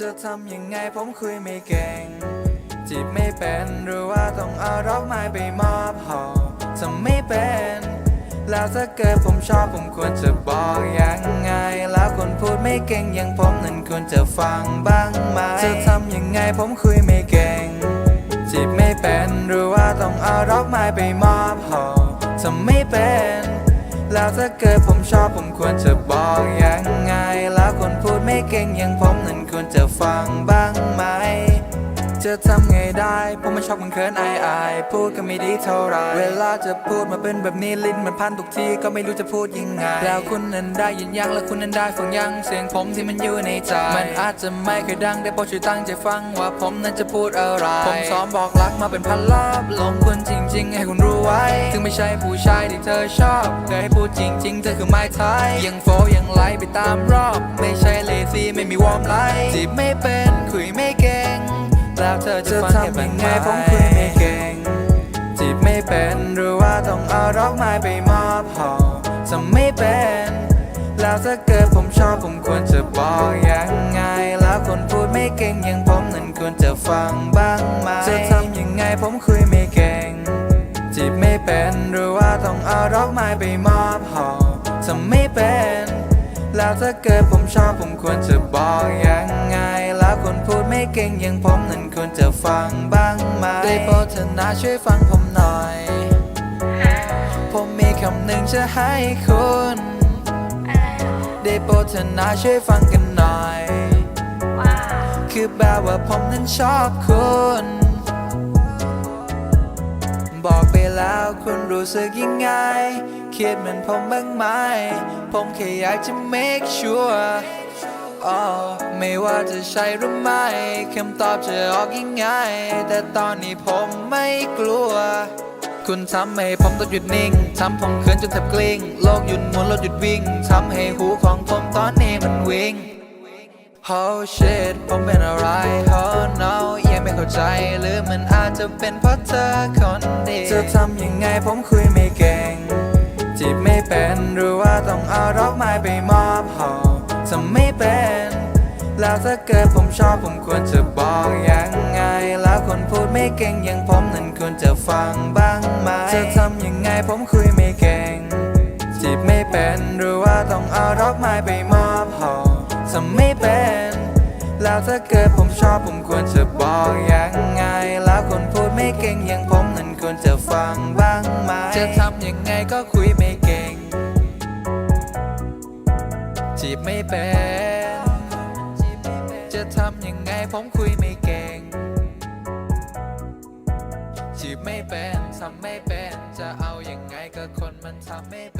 จะทำยังไงผมคุยไม่เก่ง จีบไม่เป็นหรือว่าต้องเอาดอกไม้ไปมอบหอทำไม่เป็น แล้วถ้าเกิดผมชอบผมควรจะบอกยังไง แล้วคนพูดไม่เก่งอย่างผมนั้นควรจะฟังบ้างไหมจะทำยังไงผมคุยไม่เก่ง จีบไม่เป็นหรือว่าต้องเอาดอกไม้ไปมอบหอทำไม่เป็นแล้วถ้าเกิดผมชอบผมควรจะบอกยังไง แล้วคนพูดไม่เก่งอย่างผม ควรจะฟังบ้าง จะทำไงได้ผมมันชอบมันเขินอายอายพูดก็ไม่ดีเท่าไรเวลาจะพูดมาเป็นแบบนี้ลิ้นมันพันทุกทีก็ไม่รู้จะพูดยังไง แล้วคุณนั้นได้ยินยังแล้วคุณนั้นได้ฟังยังเสียงผมที่มันอยู่ในใจ มันอาจจะไม่เคยดังแต่โปรดช่วยตั้งใจฟังว่าผมนั้นจะพูดอะไร ผมซ้อมบอกรักมาเป็นพันรอบลงคุณจริง ๆ ให้คุณรู้ไว้ ถึงไม่ใช่ผู้ชายที่เธอชอบเคยให้พูดจริง ๆ เธอคือไม้ท้ายยังโฟยังไลไปตามรอบ ไม่ใช่เลซี่ไม่มีวอร์มไลท์จีบไม่เป็น เธอจะทำยังไงผมคุยไม่เก่ง จีบไม่เป็นหรือว่าต้องเอาดอกไม้ไปมอบหอทำไม่เป็น แล้วถ้าเกิดผมชอบผมควรจะบอกยังไง แล้วคนพูดไม่เก่งอย่างผมนั้นควรจะฟังบ้างไหมจะทำยังไงผมคุยไม่เก่ง จีบไม่เป็นหรือว่าต้องเอาดอกไม้ไปมอบหอทำไม่เป็น แล้วถ้าเกิดผมชอบผมควรจะบอกยัง เก่งอย่างผมนั้นควรจะฟังบ้างไหมได้โปรดเถอะนะช่วยฟังผมหน่อย ผมมีคำหนึ่งจะให้คุณ ได้โปรดเถอะนะช่วยฟังกันหน่อย คือแบบว่าผมนั้นชอบคุณ บอกไปแล้วคุณรู้สึกยังไงคิดเหมือนผมบ้างไหม ผมแค่อยากจะ make sure อ๋อไม่ว่าจะใช่หรือไม่คำตอบจะออกยังไง แต่ตอนนี้ผมไม่กลัว คุณทำให้ผมต้องหยุดนิ่งทำผมเขินจนแทบกลิ้งโลกหยุดหมุนโลกหยุดวิ่งทำให้หูของผมตอนนี้มันวิ่ง Oh shit ผมเป็นอะไร Oh no ยังไม่เข้าใจ หรือมันอาจจะเป็นเพราะเธอคนเดียวจะทำยังไงผมคุยไม่เก่งจีบไม่เป็นหรือว่าต้องเอาดอกไม้ไปมอบหอ ทำไม่เป็น แล้วถ้าเกิดผมชอบผมควรจะบอกยังไง แล้วคนพูดไม่เก่งอย่างผมนั้นควรจะฟังบ้างไหมจะทำยังไงผมคุยไม่เก่ง จีบไม่เป็นหรือว่าต้องเอาดอกไม้ไปมอบหอทำไม่เป็น แล้วถ้าเกิดผมชอบผมควรจะบอกยังไง แล้วคนพูดไม่เก่งอย่างผมนั้นควรจะฟังบ้างไหมจะทำยังไงก็คุยไม่เก่ง จีบไม่เป็น จะทำยังไงผมคุยไม่เก่ง จีบไม่เป็น ทำไม่เป็น จะเอายังไงก็คนมันทำไม่เป็น